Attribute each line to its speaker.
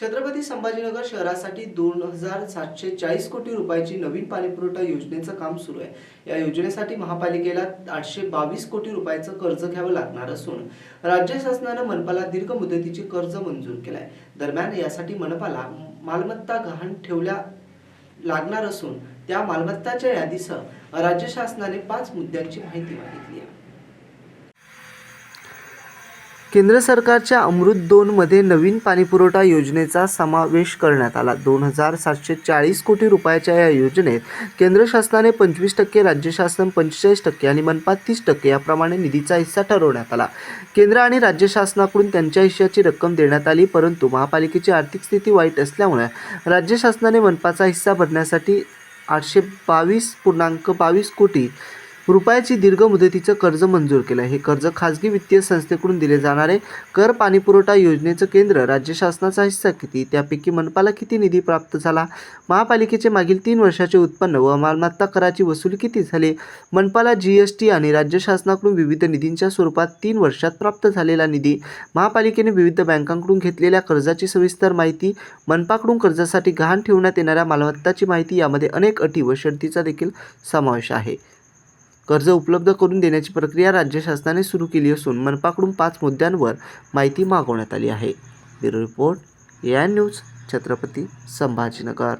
Speaker 1: छत्रपती संभाजीनगर शहरासाठी दोन हजार सातशे चाळीस कोटी रुपयाची नवीन पाणीपुरवठा योजनेचं काम सुरू आहे. या योजनेसाठी महापालिकेला आठशे बावीस कोटी रुपयाचं कर्ज घ्यावं लागणार असून राज्य शासनानं मनपाला दीर्घ मुदतीचे कर्ज मंजूर केलंय. दरम्यान यासाठी मनपाला मालमत्ता गहाण ठेवल्या लागणार असून त्या मालमत्ताच्या यादीसह राज्य शासनाने पाच मुद्द्यांची माहिती मागितली आहे. केंद्र सरकारच्या अमृत दोनमध्ये नवीन पाणीपुरवठा योजनेचा समावेश करण्यात आला. दोन हजार सातशे चाळीस कोटी रुपयाच्या या योजनेत केंद्र शासनाने पंचवीस टक्के राज्य शासन पंचेचाळीस टक्के आणि मनपा तीस टक्के याप्रमाणे निधीचा हिस्सा ठरवण्यात आला. केंद्र आणि राज्य शासनाकडून त्यांच्या हिश्श्याची रक्कम देण्यात आली परंतु महापालिकेची आर्थिक स्थिती वाईट असल्यामुळे राज्य शासनाने मनपाचा हिस्सा भरण्यासाठी आठशे बावीस पूर्णांक बावीस कोटी रुपयाची दीर्घ मुदतीचं कर्ज मंजूर केलं. हे कर्ज खाजगी वित्तीय संस्थेकडून दिले जाणारे कर पाणीपुरवठा योजनेचं केंद्र राज्य शासनाचा हिस्सा किती? त्यापैकी मनपाला किती निधी प्राप्त झाला. महापालिकेचे मागील तीन वर्षाचे उत्पन्न व मालमत्ता कराची वसुली किती झाली? मनपाला जी एस टी आणि राज्य शासनाकडून विविध निधींच्या स्वरूपात तीन वर्षात प्राप्त झालेला निधी महापालिकेने विविध बँकांकडून घेतलेल्या कर्जाची सविस्तर माहिती मनपाकडून कर्जासाठी गहाण ठेवण्यात येणाऱ्या मालमत्ताची माहिती यामध्ये अनेक अटी व शर्तीचा देखील समावेश आहे. कर्ज उपलब्ध करून देण्याची प्रक्रिया राज्य शासनाने सुरू केली असून मनपाकडून पाच मुद्द्यांवर माहिती मागवण्यात आली आहे. Bureau report A I news Chhatrapati Sambhajinagar.